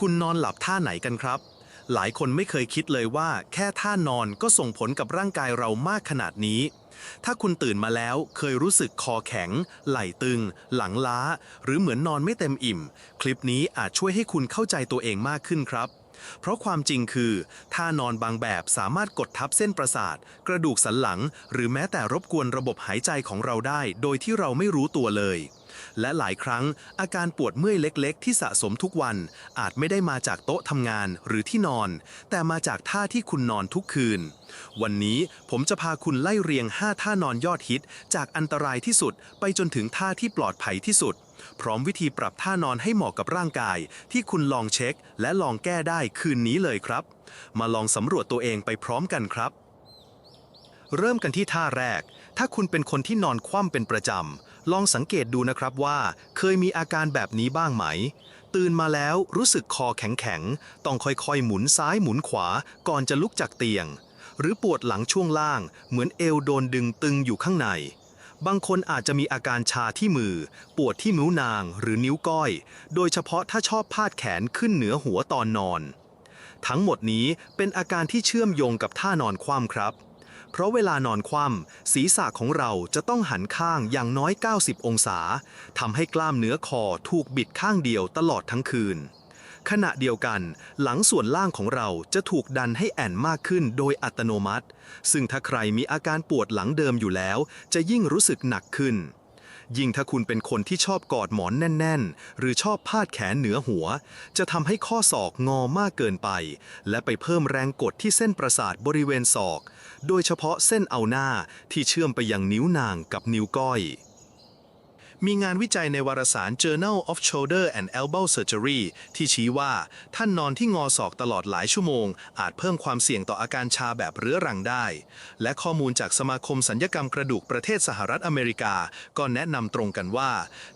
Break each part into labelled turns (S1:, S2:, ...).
S1: คุณนอนหลับท่าไหนกันครับ หลายคนไม่เคยคิดเลยว่า แค่ท่านอนก็ส่งผลกับร่างกายเรามากขนาดนี้ ถ้าคุณตื่นมาแล้วเคยรู้สึกคอแข็ง ไหล่ตึง หลังล้า หรือเหมือนนอนไม่เต็มอิ่ม คลิปนี้อาจช่วยให้คุณเข้าใจตัวเองมากขึ้นครับเพราะความจริงคือท่านอนบางแบบสามารถกดทับเส้นประสาท กระดูกสันหลัง หรือแม้แต่รบกวนระบบหายใจของเราได้ โดยที่เราไม่รู้ตัวเลย และหลายครั้งอาการปวดเมื่อยเล็ก ๆ ที่สะสมทุกวัน อาจไม่ได้มาจากโต๊ะทำงานหรือที่นอน แต่มาจากท่าที่คุณนอนทุกคืน วันนี้ผมจะพาคุณไล่เรียง 5 ท่านอนยอดฮิต จากอันตรายที่สุด ไปจนถึงท่าที่ปลอดภัยที่สุด พร้อมวิธีปรับท่านอนให้เหมาะกับร่างกาย ที่คุณลองเช็ค และลองแก้ได้คืนนี้เลยครับ มาลองสำรวจตัวเองไปพร้อมกันครับเริ่มกันที่ท่าแรก ถ้าคุณเป็นคนที่นอนคว่ำเป็นประจำ ลองสังเกตดูนะครับว่า เคยมีอาการแบบนี้บ้างไหม ตื่นมาแล้วรู้สึกคอแข็งๆ ต้องค่อยๆ หมุนซ้ายหมุนขวาก่อนจะลุกจากเตียง หรือปวดหลังช่วงล่าง เหมือนเอวโดนดึงตึงอยู่ข้างใน บางคนอาจจะมีอาการชาที่มือ ปวดที่นิ้วนางหรือนิ้วก้อย โดยเฉพาะถ้าชอบพาดแขนขึ้นเหนือหัวตอนนอน ทั้งหมดนี้เป็นอาการที่เชื่อมโยงกับท่านอนคว่ำครับ เพราะเวลานอนคว่ำศีรษะของเราจะต้องหันข้างอย่างน้อย 90 องศาทำให้กล้ามเนื้อคอถูกบิดข้างเดียวตลอดทั้งคืน ขณะเดียวกัน หลังส่วนล่างของเราจะถูกดันให้แอนมากขึ้นโดยอัตโนมัติ ซึ่งถ้าใครมีอาการปวดหลังเดิมอยู่แล้ว จะยิ่งรู้สึกหนักขึ้น ยิ่งถ้าคุณเป็นคนที่ชอบกอดหมอนแน่น ๆ หรือชอบพาดแขนเหนือหัว จะทำให้ข้อศอกงอมากเกินไป และไปเพิ่มแรงกดที่เส้นประสาทบริเวณศอก โดยเฉพาะเส้นเอาหน้าที่เชื่อมไปยังนิ้วนางกับนิ้วก้อย มีงานวิจัยในวารสาร Journal of Shoulder and Elbow Surgery ที่ชี้ว่า ท่านนอนที่งอศอกตลอดหลายชั่วโมง อาจเพิ่มความเสี่ยงต่ออาการชาแบบเรื้อรังได้ และข้อมูลจากสมาคมสัญญกรรมกระดูกประเทศสหรัฐอเมริกา ก็แนะนำตรงกันว่า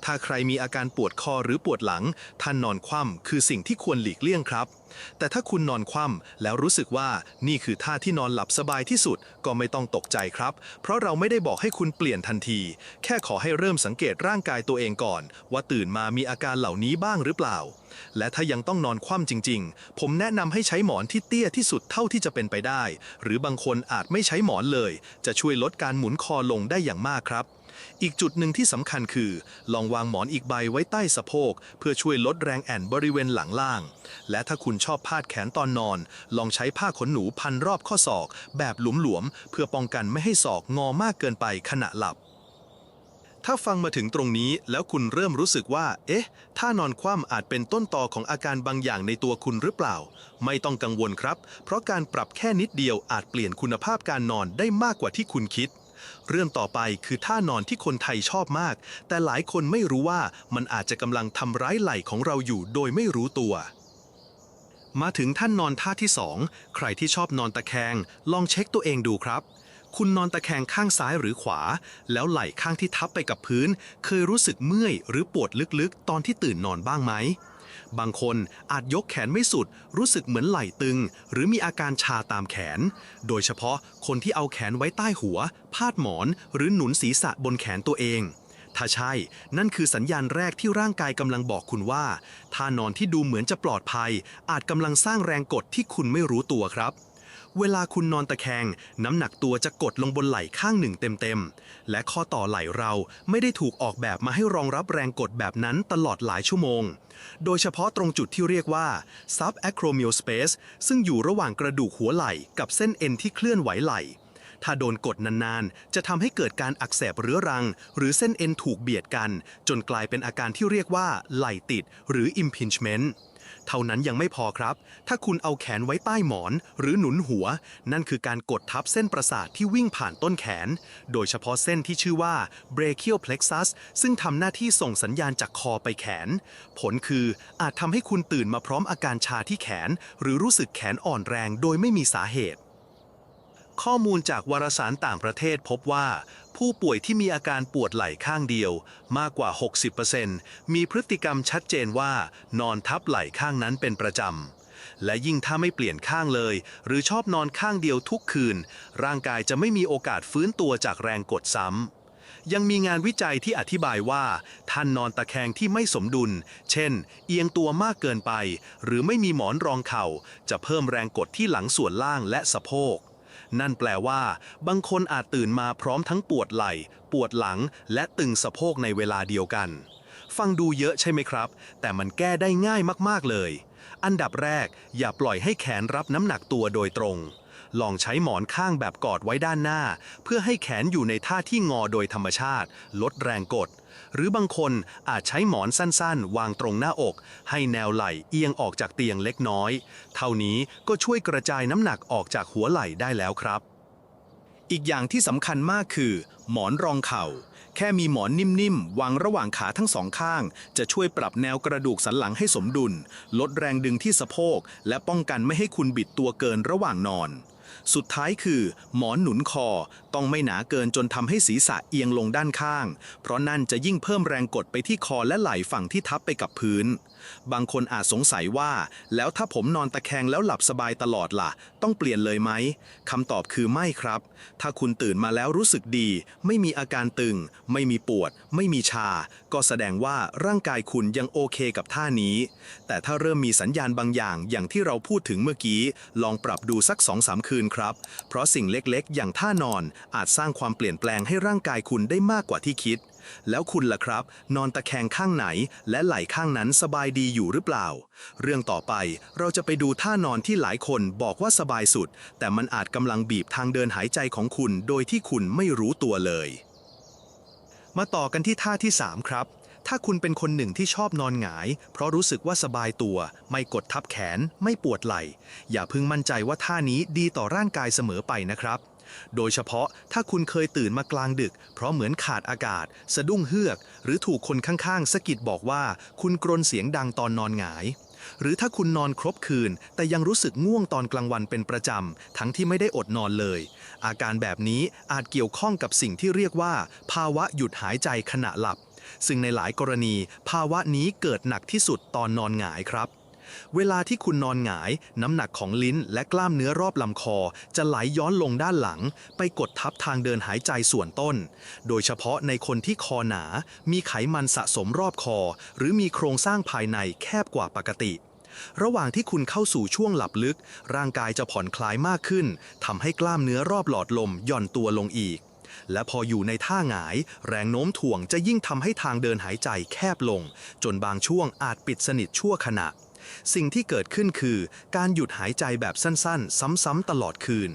S1: ถ้าใครมีอาการปวดคอหรือปวดหลัง ท่านนอนคว่ำคือสิ่งที่ควรหลีกเลี่ยงครับ แต่ถ้าคุณนอนคว่ำแล้วรู้สึกว่านี่คือท่าที่นอนหลับสบายที่สุดก็ไม่ต้องตกใจครับ เพราะเราไม่ได้บอกให้คุณเปลี่ยนทันที แค่ขอให้เริ่มสังเกตร่างกายตัวเองก่อน ว่าตื่นมามีอาการเหล่านี้บ้างหรือเปล่า และถ้ายังต้องนอนคว่ำจริง ๆ ผมแนะนำให้ใช้หมอนที่เตี้ยที่สุดเท่าที่จะเป็นไปได้ หรือบางคนอาจไม่ใช้หมอนเลย จะช่วยลดการหมุนคอลงได้อย่างมากครับ อีกจุดหนึ่งที่สำคัญคือ ลองวางหมอนอีกใบไว้ใต้สะโพก เพื่อช่วยลดแรงแอนบริเวณหลังล่าง และถ้าคุณชอบพาดแขนตอนนอน ลองใช้ผ้าขนหนูพันรอบข้อศอก แบบหลวมๆ เพื่อป้องกันไม่ให้ศอกงอมากเกินไปขณะหลับ ถ้าฟังมาถึงตรงนี้แล้วคุณเริ่มรู้สึกว่า เอ๊ะ ถ้านอนคว่ำอาจเป็นต้นตอของอาการบางอย่างในตัวคุณหรือเปล่า ไม่ต้องกังวลครับ เพราะการปรับแค่นิดเดียวอาจเปลี่ยนคุณภาพการนอนได้มากกว่าที่คุณคิด เรื่องต่อไปคือท่านอนที่คนไทยชอบมาก แต่หลายคนไม่รู้ว่ามันอาจจะกำลังทำร้ายไหล่ของเราอยู่โดยไม่รู้ตัว มาถึงท่านนอนท่าที่2ใครที่ชอบนอนตะแคง ลองเช็คตัวเองดูครับ คุณนอนตะแคงข้างซ้ายหรือขวา แล้วไหล่ข้างที่ทับไปกับพื้น เคยรู้สึกเมื่อยหรือปวดลึกๆ ตอนที่ตื่นนอนบ้างไหม บางคนอาจยกแขนไม่สุด รู้สึกเหมือนไหล่ตึง หรือมีอาการชาตามแขน โดยเฉพาะคนที่เอาแขนไว้ใต้หัว พาดหมอน หรือหนุนศีรษะบนแขนตัวเอง ถ้าใช่ นั่นคือสัญญาณแรกที่ร่างกายกำลังบอกคุณว่าท่านอนที่ดูเหมือนจะปลอดภัย อาจกำลังสร้างแรงกดที่คุณไม่รู้ตัวครับ เวลาคุณนอนตะแคง น้ำหนักตัวจะกดลงบนไหล่ข้างหนึ่งเต็มๆ และข้อต่อไหล่เราไม่ได้ถูกออกแบบมาให้รองรับแรงกดแบบนั้นตลอดหลายชั่วโมง โดยเฉพาะตรงจุดที่เรียกว่า subacromial space ซึ่งอยู่ระหว่างกระดูกหัวไหล่กับเส้นเอ็นที่เคลื่อนไหวไหล่ถ้าโดนกดนานๆ จะทำให้เกิดการอักเสบเรื้อรัง หรือเส้นเอ็นถูกเบียดกัน จนกลายเป็นอาการที่เรียกว่าไหล่ติด หรือ impingement เท่านั้นยังไม่พอครับ ถ้าคุณเอาแขนไว้ใต้หมอน หรือหนุนหัว นั่นคือการกดทับเส้นประสาทที่วิ่งผ่านต้นแขน โดยเฉพาะเส้นที่ชื่อว่า brachial plexus ซึ่งทำหน้าที่ส่งสัญญาณจากคอไปแขน ผลคืออาจทำให้คุณตื่นมาพร้อมอาการชาที่แขน หรือรู้สึกแขนอ่อนแรงโดยไม่มีสาเหตุข้อมูลจากวารสารต่างประเทศพบว่า ผู้ป่วยที่มีอาการปวดไหล่ข้างเดียวมากกว่า 60%มีพฤติกรรมชัดเจนว่า นอนทับไหล่ข้างนั้นเป็นประจำ และยิ่งถ้าไม่เปลี่ยนข้างเลย หรือชอบนอนข้างเดียวทุกคืน ร่างกายจะไม่มีโอกาสฟื้นตัวจากแรงกดซ้ำยังมีงานวิจัยที่อธิบายว่า ท่านนอนตะแคงที่ไม่สมดุล เช่น เอียงตัวมากเกินไป หรือไม่มีหมอนรองเข่า จะเพิ่มแรงกดที่หลังส่วนล่างและสะโพก นั่นแปลว่า บางคนอาจตื่นมาพร้อมทั้งปวดไหล่ ปวดหลัง และตึงสะโพกในเวลาเดียวกัน ฟังดูเยอะใช่ไหมครับ แต่มันแก้ได้ง่ายมากๆเลย อันดับแรก อย่าปล่อยให้แขนรับน้ำหนักตัวโดยตรง ลองใช้หมอนข้างแบบกอดไว้ด้านหน้า เพื่อให้แขนอยู่ในท่าที่งอโดยธรรมชาติ ลดแรงกด หรือบางคนอาจใช้หมอนสั้นๆ วางตรงหน้าอก ให้แนวไหล่เอียงออกจากเตียงเล็กน้อย เท่านี้ก็ช่วยกระจายน้ำหนักออกจากหัวไหล่ได้แล้วครับ อีกอย่างที่สำคัญมากคือ หมอนรองเข่า แค่มีหมอนนิ่มๆ วางระหว่างขาทั้งสองข้าง จะช่วยปรับแนวกระดูกสันหลังให้สมดุล ลดแรงดึงที่สะโพก และป้องกันไม่ให้คุณบิดตัวเกินระหว่างนอน สุดท้ายคือ หมอนหนุนคอต้องไม่หนาเกินจนทำให้ศีรษะเอียงลงด้านข้าง เพราะนั่นจะยิ่งเพิ่มแรงกดไปที่คอและไหล่ฝั่งที่ทับไปกับพื้น บางคนอาจสงสัยว่า แล้วถ้าผมนอนตะแคงแล้วหลับสบายตลอดล่ะ ต้องเปลี่ยนเลยไหมคำตอบคือไม่ครับ ถ้าคุณตื่นมาแล้วรู้สึกดี ไม่มีอาการตึง ไม่มีปวด ไม่มีชาก็แสดงว่าร่างกายคุณยังโอเคกับท่านี้ แต่ถ้าเริ่มมีสัญญาณบางอย่างอย่างที่เราพูดถึงเมื่อกี้ ลองปรับดูสัก2อสคืนครับ เพราะสิ่งเล็กๆ อย่างท่านอนอาจสร้างความเปลี่ยนแปลงให้ร่างกายคุณได้มากกว่าที่คิด แล้วคุณล่ะครับ นอนตะแคงข้างไหน และไหล่ข้างนั้นสบายดีอยู่หรือเปล่า เรื่องต่อไปเราจะไปดูท่านอนที่หลายคนบอกว่าสบายสุด แต่มันอาจกำลังบีบทางเดินหายใจของคุณ โดยที่คุณไม่รู้ตัวเลย มาต่อกันที่ท่าที่ 3 ครับ ถ้าคุณเป็นคนหนึ่งที่ชอบนอนหงาย เพราะรู้สึกว่าสบายตัว ไม่กดทับแขน ไม่ปวดไหล่ อย่าเพิ่งมั่นใจว่าท่านี้ดีต่อร่างกายเสมอไปนะครับ โดยเฉพาะถ้าคุณเคยตื่นมากลางดึก เพราะเหมือนขาดอากาศ สะดุ้งเฮือก หรือถูกคนข้างๆสะกิดบอกว่า คุณกรนเสียงดังตอนนอนหงาย หรือถ้าคุณนอนครบคืน แต่ยังรู้สึกง่วงตอนกลางวันเป็นประจำ ทั้งที่ไม่ได้อดนอนเลย อาการแบบนี้อาจเกี่ยวข้องกับสิ่งที่เรียกว่า ภาวะหยุดหายใจขณะหลับ ซึ่งในหลายกรณี ภาวะนี้เกิดหนักที่สุดตอนนอนหงายครับ เวลาที่คุณนอนหงาย น้ำหนักของลิ้นและกล้ามเนื้อรอบลำคอ จะไหลย้อนลงด้านหลัง ไปกดทับทางเดินหายใจส่วนต้น โดยเฉพาะในคนที่คอหนา มีไขมันสะสมรอบคอ หรือมีโครงสร้างภายในแคบกว่าปกติระหว่างที่คุณเข้าสู่ช่วงหลับลึก ร่างกายจะผ่อนคลายมากขึ้นทำให้กล้ามเนื้อรอบหลอดลมหย่อนตัวลงอีก และพออยู่ในท่าหงาย แรงโน้มถ่วงจะยิ่งทำให้ทางเดินหายใจแคบลง จนบางช่วงอาจปิดสนิทชั่วขณะ สิ่งที่เกิดขึ้นคือ การหยุดหายใจแบบสั้นๆ ซ้ำๆตลอดคืน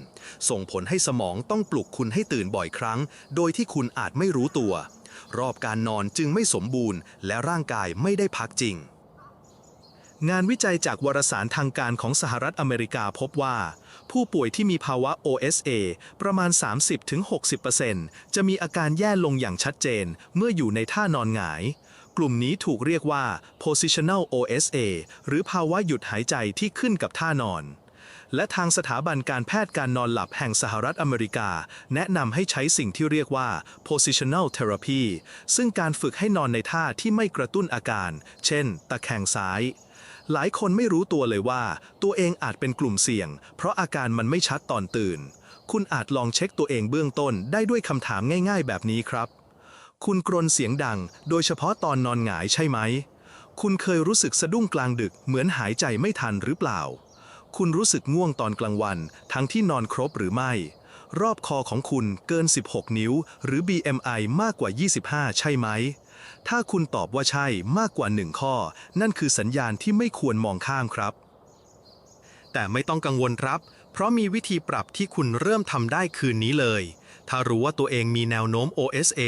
S1: ส่งผลให้สมองต้องปลุกคุณให้ตื่นบ่อยครั้ง โดยที่คุณอาจไม่รู้ตัว รอบการนอนจึงไม่สมบูรณ์ และร่างกายไม่ได้พักจริง งานวิจัยจากวารสารทางการของสหรัฐอเมริกาพบว่า ผู้ป่วยที่มีภาวะ OSA ประมาณ 30-60%จะมีอาการแย่ลงอย่างชัดเจน เมื่ออยู่ในท่านอนหงาย กลุ่มนี้ถูกเรียกว่า positional OSA หรือภาวะหยุดหายใจที่ขึ้นกับท่านอน และทางสถาบันการแพทย์การนอนหลับแห่งสหรัฐอเมริกา แนะนำให้ใช้สิ่งที่เรียกว่า positional therapy ซึ่งการฝึกให้นอนในท่าที่ไม่กระตุ้นอาการ เช่น ตะแคงซ้าย หลายคนไม่รู้ตัวเลยว่า ตัวเองอาจเป็นกลุ่มเสี่ยง เพราะอาการมันไม่ชัดตอนตื่น คุณอาจลองเช็คตัวเองเบื้องต้นได้ด้วยคำถามง่าย ๆ แบบนี้ครับ คุณกรนเสียงดัง โดยเฉพาะตอนนอนหงายใช่ไหม คุณเคยรู้สึกสะดุ้งกลางดึกเหมือนหายใจไม่ทันหรือเปล่า คุณรู้สึกง่วงตอนกลางวัน ทั้งที่นอนครบหรือไม่ รอบคอของคุณเกิน 16 นิ้ว หรือ BMI มากกว่า 25 ใช่ไหม ถ้าคุณตอบว่าใช่มากกว่าหนึ่งข้อ นั่นคือสัญญาณที่ไม่ควรมองข้ามครับ แต่ไม่ต้องกังวลครับ เพราะมีวิธีปรับที่คุณเริ่มทำได้คืนนี้เลย ถ้ารู้ว่าตัวเองมีแนวโน้ม OSA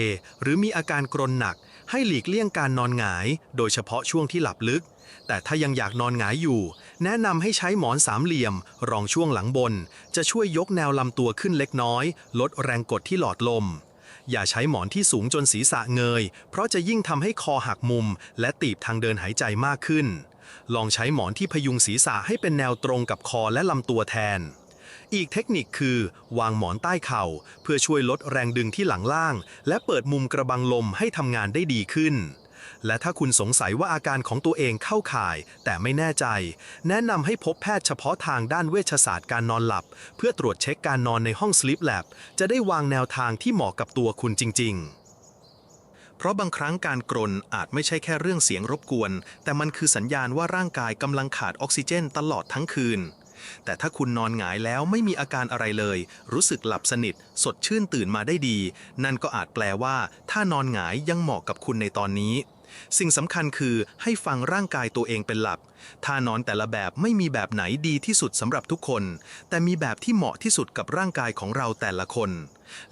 S1: หรือมีอาการกรนหนัก ให้หลีกเลี่ยงการนอนหงาย โดยเฉพาะช่วงที่หลับลึก แต่ถ้ายังอยากนอนหงายอยู่ แนะนำให้ใช้หมอนสามเหลี่ยม รองช่วงหลังบน จะช่วยยกแนวลำตัวขึ้นเล็กน้อย ลดแรงกดที่หลอดลม อย่าใช้หมอนที่สูงจนศีรษะเงย เพราะจะยิ่งทำให้คอหักมุม และตีบทางเดินหายใจมากขึ้น ลองใช้หมอนที่พยุงศีรษะให้เป็นแนวตรงกับคอและลำตัวแทน อีกเทคนิคคือ วางหมอนใต้เข่า เพื่อช่วยลดแรงดึงที่หลังล่าง และเปิดมุมกระบังลมให้ทำงานได้ดีขึ้น และถ้าคุณสงสัยว่าอาการของตัวเองเข้าข่าย แต่ไม่แน่ใจ แนะนำให้พบแพทย์เฉพาะทางด้านเวชศาสตร์การนอนหลับ เพื่อตรวจเช็คการนอนในห้อง Sleep Lab จะได้วางแนวทางที่เหมาะกับตัวคุณจริง ๆเพราะบางครั้งการกรนอาจไม่ใช่แค่เรื่องเสียงรบกวน แต่มันคือสัญญาณว่าร่างกายกำลังขาดออกซิเจนตลอดทั้งคืน แต่ถ้าคุณนอนหงายแล้วไม่มีอาการอะไรเลย รู้สึกหลับสนิท สดชื่นตื่นมาได้ดี นั่นก็อาจแปลว่า ถ้านอนหงายยังเหมาะกับคุณในตอนนี้ สิ่งสำคัญคือให้ฟังร่างกายตัวเองเป็นหลักท่านอนแต่ละแบบไม่มีแบบไหนดีที่สุดสำหรับทุกคน แต่มีแบบที่เหมาะที่สุดกับร่างกายของเราแต่ละคน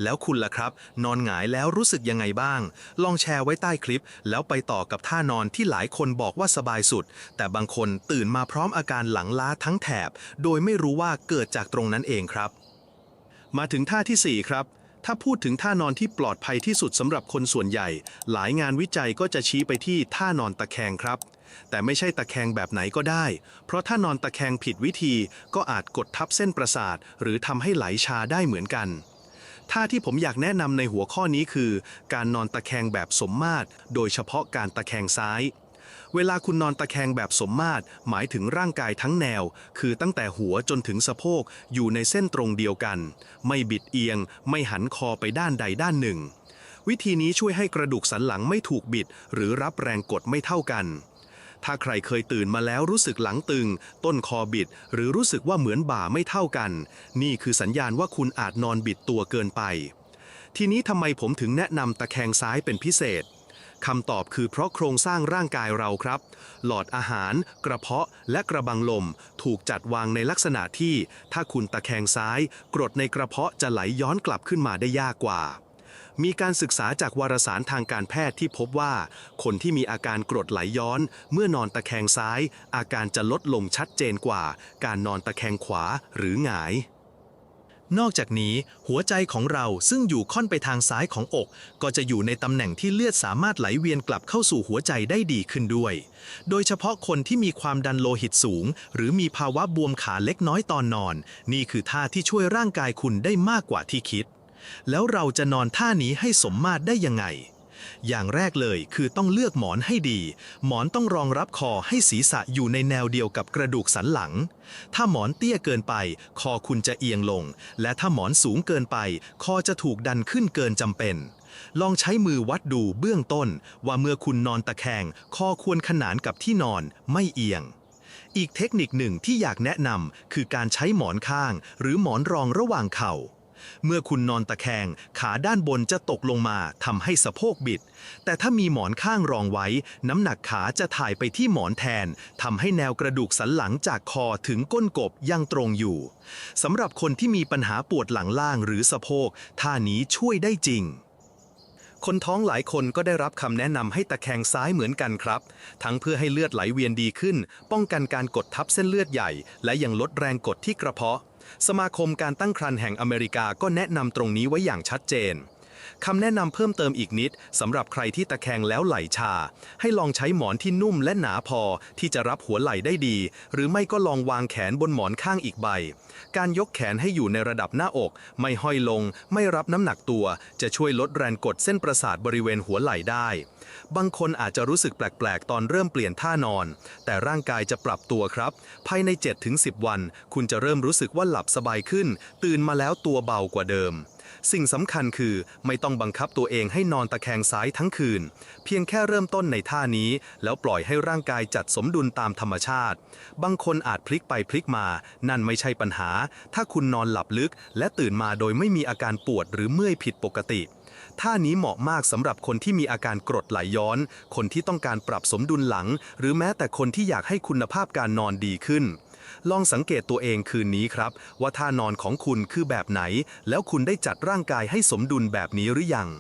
S1: แล้วคุณล่ะครับ นอนหงายแล้วรู้สึกยังไงบ้าง ลองแชร์ไว้ใต้คลิป แล้วไปต่อกับท่านอนที่หลายคนบอกว่าสบายสุด แต่บางคนตื่นมาพร้อมอาการหลังล้าทั้งแถบ โดยไม่รู้ว่าเกิดจากตรงนั้นเองครับ มาถึงท่าทีสี่ 4 ครับถ้าพูดถึงท่านอนที่ปลอดภัยที่สุดสำหรับคนส่วนใหญ่ หลายงานวิจัยก็จะชี้ไปที่ท่านอนตะแคงครับ แต่ไม่ใช่ตะแคงแบบไหนก็ได้ เพราะถ้านอนตะแคงผิดวิธี ก็อาจกดทับเส้นประสาท หรือทำให้ไหลชาได้เหมือนกัน ท่าที่ผมอยากแนะนำในหัวข้อนี้คือ การนอนตะแคงแบบสมมาตร โดยเฉพาะการตะแคงซ้าย เวลาคุณนอนตะแคงแบบสมมาตร หมายถึงร่างกายทั้งแนว คือตั้งแต่หัวจนถึงสะโพกอยู่ในเส้นตรงเดียวกัน ไม่บิดเอียง ไม่หันคอไปด้านใดด้านหนึ่ง วิธีนี้ช่วยให้กระดูกสันหลังไม่ถูกบิด หรือรับแรงกดไม่เท่ากัน ถ้าใครเคยตื่นมาแล้วรู้สึกหลังตึง ต้นคอบิด หรือรู้สึกว่าเหมือนบ่าไม่เท่ากัน นี่คือสัญญาณว่าคุณอาจนอนบิดตัวเกินไป ทีนี้ทำไมผมถึงแนะนำตะแคงซ้ายเป็นพิเศษคำตอบคือเพราะโครงสร้างร่างกายเราครับ หลอดอาหาร กระเพาะ และกระบังลม ถูกจัดวางในลักษณะที่ ถ้าคุณตะแคงซ้าย กรดในกระเพาะจะไหลย้อนกลับขึ้นมาได้ยากกว่า มีการศึกษาจากวารสารทางการแพทย์ที่พบว่า คนที่มีอาการกรดไหลย้อน เมื่อนอนตะแคงซ้าย อาการจะลดลงชัดเจนกว่า การนอนตะแคงขวาหรือหงาย นอกจากนี้ หัวใจของเราซึ่งอยู่ค่อนไปทางซ้ายของอก ก็จะอยู่ในตำแหน่งที่เลือดสามารถไหลเวียนกลับเข้าสู่หัวใจได้ดีขึ้นด้วย โดยเฉพาะคนที่มีความดันโลหิตสูง หรือมีภาวะบวมขาเล็กน้อยตอนนอน นี่คือท่าที่ช่วยร่างกายคุณได้มากกว่าที่คิด แล้วเราจะนอนท่านี้ให้สมมาตรได้ยังไง อย่างแรกเลยคือต้องเลือกหมอนให้ดี หมอนต้องรองรับคอให้ศีรษะอยู่ในแนวเดียวกับกระดูกสันหลัง ถ้าหมอนเตี้ยเกินไป คอคุณจะเอียงลง และถ้าหมอนสูงเกินไป คอจะถูกดันขึ้นเกินจำเป็นลองใช้มือวัดดูเบื้องต้น ว่าเมื่อคุณนอนตะแคง คอควรขนานกับที่นอนไม่เอียง อีกเทคนิคหนึ่งที่อยากแนะนำคือการใช้หมอนข้าง หรือหมอนรองระหว่างเข่า เมื่อคุณนอนตะแคง ขาด้านบนจะตกลงมาทำให้สะโพกบิด แต่ถ้ามีหมอนข้างรองไว้ น้ำหนักขาจะถ่ายไปที่หมอนแทนทำให้แนวกระดูกสันหลังจากคอถึงก้นกบยังตรงอยู่สำหรับคนที่มีปัญหาปวดหลังล่างหรือสะโพกท่านี้ช่วยได้จริงคนท้องหลายคนก็ได้รับคำแนะนำให้ตะแคงซ้ายเหมือนกันครับ ทั้งเพื่อให้เลือดไหลเวียนดีขึ้น ป้องกันการกดทับเส้นเลือดใหญ่ และยังลดแรงกดที่กระเพาะ สมาคมการตั้งครรภ์แห่งอเมริกาก็แนะนำตรงนี้ไว้อย่างชัดเจน คำแนะนำเพิ่มเติมอีกนิดสำหรับใครที่ตะแคงแล้วไหลชา ให้ลองใช้หมอนที่นุ่มและหนาพอที่จะรับหัวไหล่ได้ดี หรือไม่ก็ลองวางแขนบนหมอนข้างอีกใบ การยกแขนให้อยู่ในระดับหน้าอก ไม่ห้อยลง ไม่รับน้ำหนักตัว จะช่วยลดแรงกดเส้นประสาทบริเวณหัวไหล่ได้ บางคนอาจจะรู้สึกแปลกๆ ตอนเริ่มเปลี่ยนท่านอน แต่ร่างกายจะปรับตัวครับ ภายใน 7-10 วัน คุณจะเริ่มรู้สึกว่าหลับสบายขึ้น ตื่นมาแล้วตัวเบากว่าเดิม สิ่งสำคัญคือไม่ต้องบังคับตัวเองให้นอนตะแคงซ้ายทั้งคืน เพียงแค่เริ่มต้นในท่านี้ แล้วปล่อยให้ร่างกายจัดสมดุลตามธรรมชาติ บางคนอาจพลิกไปพลิกมา นั่นไม่ใช่ปัญหา ถ้าคุณนอนหลับลึก และตื่นมาโดยไม่มีอาการปวดหรือเมื่อยผิดปกติท่านี้เหมาะมากสำหรับคนที่มีอาการกรดไหลย้อน คนที่ต้องการปรับสมดุลหลัง หรือแม้แต่คนที่อยากให้คุณภาพการนอนดีขึ้น ลองสังเกตตัวเองคืนนี้ครับ ว่าท่านอนของคุณคือแบบไหน แล้วคุณได้จัดร่างกายให้สมดุลแบบนี้หรือยัง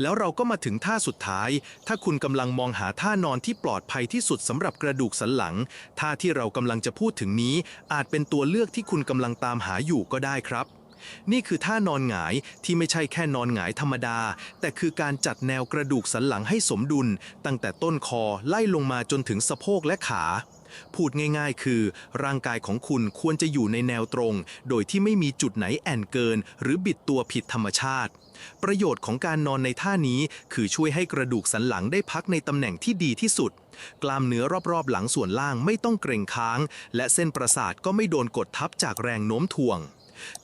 S1: แล้วเราก็มาถึงท่าสุดท้าย ถ้าคุณกำลังมองหาท่านอนที่ปลอดภัยที่สุดสำหรับกระดูกสันหลัง ท่าที่เรากำลังจะพูดถึงนี้ อาจเป็นตัวเลือกที่คุณกำลังตามหาอยู่ก็ได้ครับนี่คือท่านอนหงายที่ไม่ใช่แค่นอนหงายธรรมดา แต่คือการจัดแนวกระดูกสันหลังให้สมดุล ตั้งแต่ต้นคอไล่ลงมาจนถึงสะโพกและขา พูดง่ายๆ คือ ร่างกายของคุณควรจะอยู่ในแนวตรง โดยที่ไม่มีจุดไหนแอนเกิน หรือบิดตัวผิดธรรมชาติ ประโยชน์ของการนอนในท่านี้ คือช่วยให้กระดูกสันหลังได้พักในตำแหน่งที่ดีที่สุด กล้ามเนื้อรอบๆ หลังส่วนล่างไม่ต้องเกร็งค้าง และเส้นประสาทก็ไม่โดนกดทับจากแรงโน้มถ่วง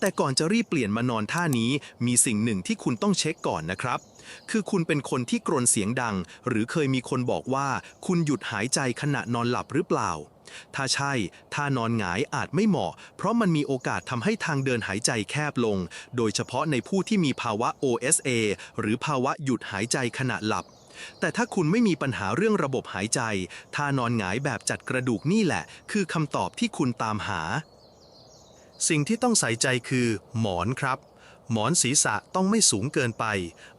S1: แต่ก่อนจะรีบเปลี่ยนมานอนท่านี้ มีสิ่งหนึ่งที่คุณต้องเช็คก่อนนะครับ คือคุณเป็นคนที่กรนเสียงดัง หรือเคยมีคนบอกว่า คุณหยุดหายใจขณะนอนหลับหรือเปล่า ถ้าใช่ท่านอนหงายอาจไม่เหมาะ เพราะมันมีโอกาสทำให้ทางเดินหายใจแคบลง โดยเฉพาะในผู้ที่มีภาวะ OSA หรือภาวะหยุดหายใจขณะหลับแต่ถ้าคุณไม่มีปัญหาเรื่องระบบหายใจ ท่านอนหงายแบบจัดกระดูกนี่แหละ คือคำตอบที่คุณตามหา สิ่งที่ต้องใส่ใจคือ หมอนครับ หมอนศีรษะต้องไม่สูงเกินไป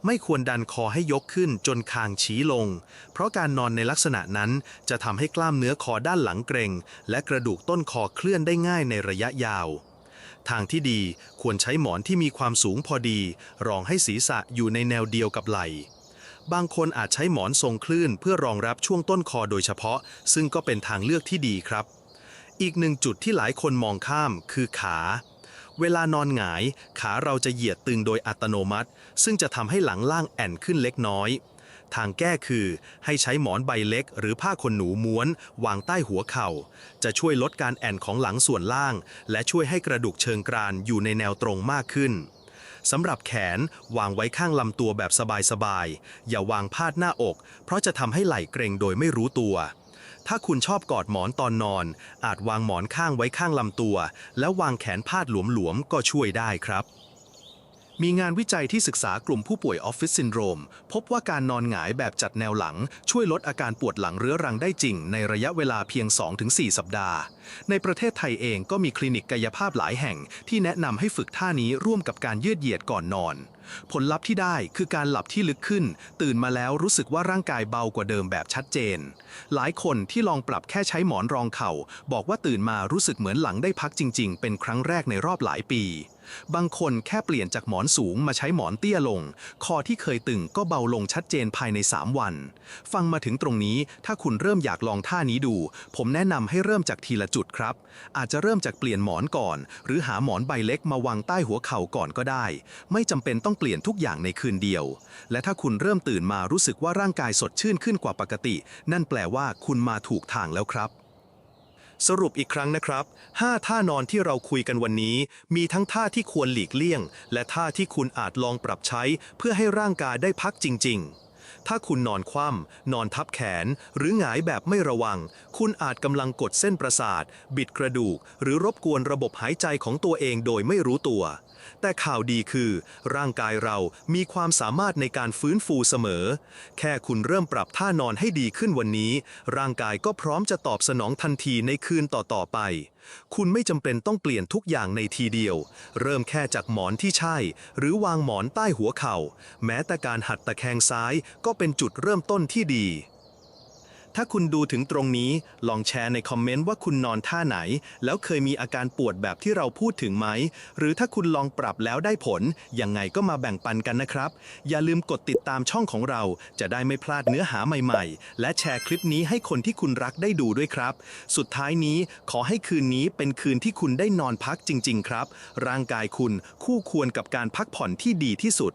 S1: ไม่ควรดันคอให้ยกขึ้นจนคางชี้ลง เพราะการนอนในลักษณะนั้นจะทำให้กล้ามเนื้อคอด้านหลังเกร็ง และกระดูกต้นคอเคลื่อนได้ง่ายในระยะยาว ทางที่ดีควรใช้หมอนที่มีความสูงพอดี รองให้ศีรษะอยู่ในแนวเดียวกับไหล่บางคนอาจใช้หมอนทรงคลื่นเพื่อรองรับช่วงต้นคอโดยเฉพาะ ซึ่งก็เป็นทางเลือกที่ดีครับ อีกหนึ่งจุดที่หลายคนมองข้ามคือขา เวลานอนหงาย ขาเราจะเหยียดตึงโดยอัตโนมัติ ซึ่งจะทำให้หลังล่างแอนขึ้นเล็กน้อย ทางแก้คือให้ใช้หมอนใบเล็ก หรือผ้าขนหนูม้วน วางใต้หัวเข่า จะช่วยลดการแอนของหลังส่วนล่าง และช่วยให้กระดูกเชิงกรานอยู่ในแนวตรงมากขึ้นสำหรับแขนวางไว้ข้างลำตัวแบบสบายๆ อย่าวางพาดหน้าอก เพราะจะทำให้ไหล่เกร็งโดยไม่รู้ตัว ถ้าคุณชอบกอดหมอนตอนนอน อาจวางหมอนข้างไว้ข้างลำตัว แล้ววางแขนพาดหลวมๆ ก็ช่วยได้ครับ มีงานวิจัยที่ศึกษากลุ่มผู้ป่วยออฟฟิศซินโดรม พบว่าการนอนหงายแบบจัดแนวหลัง ช่วยลดอาการปวดหลังเรื้อรังได้จริง ในระยะเวลาเพียง 2-4 สัปดาห์ ในประเทศไทยเองก็มีคลินิกกายภาพหลายแห่ง ที่แนะนำให้ฝึกท่านี้ร่วมกับการยืดเหยียดก่อนนอน ผลลัพธ์ที่ได้คือการหลับที่ลึกขึ้น ตื่นมาแล้วรู้สึกว่าร่างกายเบากว่าเดิมแบบชัดเจน หลายคนที่ลองปรับแค่ใช้หมอนรองเข่า บอกว่าตื่นมารู้สึกเหมือนหลังได้พักจริง ๆ เป็นครั้งแรกในรอบหลายปี บางคนแค่เปลี่ยนจากหมอนสูงมาใช้หมอนเตี้ยลง คอที่เคยตึงก็เบาลงชัดเจนภายใน 3 วัน ฟังมาถึงตรงนี้ถ้าคุณเริ่มอยากลองท่านี้ดู ผมแนะนำให้เริ่มจากทีละจุดครับ อาจจะเริ่มจากเปลี่ยนหมอนก่อน หรือหาหมอนใบเล็กมาวางใต้หัวเข่าก่อนก็ได้ ไม่จำเป็นต้องเปลี่ยนทุกอย่างในคืนเดียว และถ้าคุณเริ่มตื่นมารู้สึกว่าร่างกายสดชื่นขึ้นกว่าปกติ นั่นแปลว่าคุณมาถูกทางแล้วครับ สรุปอีกครั้งนะครับ 5 ท่านอนที่เราคุยกันวันนี้ มีทั้งท่าที่ควรหลีกเลี่ยง และท่าที่คุณอาจลองปรับใช้ เพื่อให้ร่างกายได้พักจริง ๆ ถ้าคุณนอนคว่ำนอนทับแขน หรือหงายแบบไม่ระวัง คุณอาจกำลังกดเส้นประสาท บิดกระดูก หรือรบกวนระบบหายใจของตัวเองโดยไม่รู้ตัว แต่ข่าวดีคือ ร่างกายเรามีความสามารถในการฟื้นฟูเสมอ แค่คุณเริ่มปรับท่านอนให้ดีขึ้นวันนี้ ร่างกายก็พร้อมจะตอบสนองทันทีในคืนต่อๆไป คุณไม่จำเป็นต้องเปลี่ยนทุกอย่างในทีเดียว เริ่มแค่จากหมอนที่ใช่ หรือวางหมอนใต้หัวเข่า แม้แต่การหัดตะแคงซ้ายก็เป็นจุดเริ่มต้นที่ดี ถ้าคุณดูถึงตรงนี้ ลองแชร์ในคอมเมนต์ว่าคุณนอนท่าไหน แล้วเคยมีอาการปวดแบบที่เราพูดถึงไหม หรือถ้าคุณลองปรับแล้วได้ผล ยังไงก็มาแบ่งปันกันนะครับ อย่าลืมกดติดตามช่องของเรา จะได้ไม่พลาดเนื้อหาใหม่ๆ และแชร์คลิปนี้ให้คนที่คุณรักได้ดูด้วยครับ สุดท้ายนี้ขอให้คืนนี้เป็นคืนที่คุณได้นอนพักจริง ๆ ครับ ร่างกายคุณคู่ควรกับการพักผ่อนที่ดีที่สุด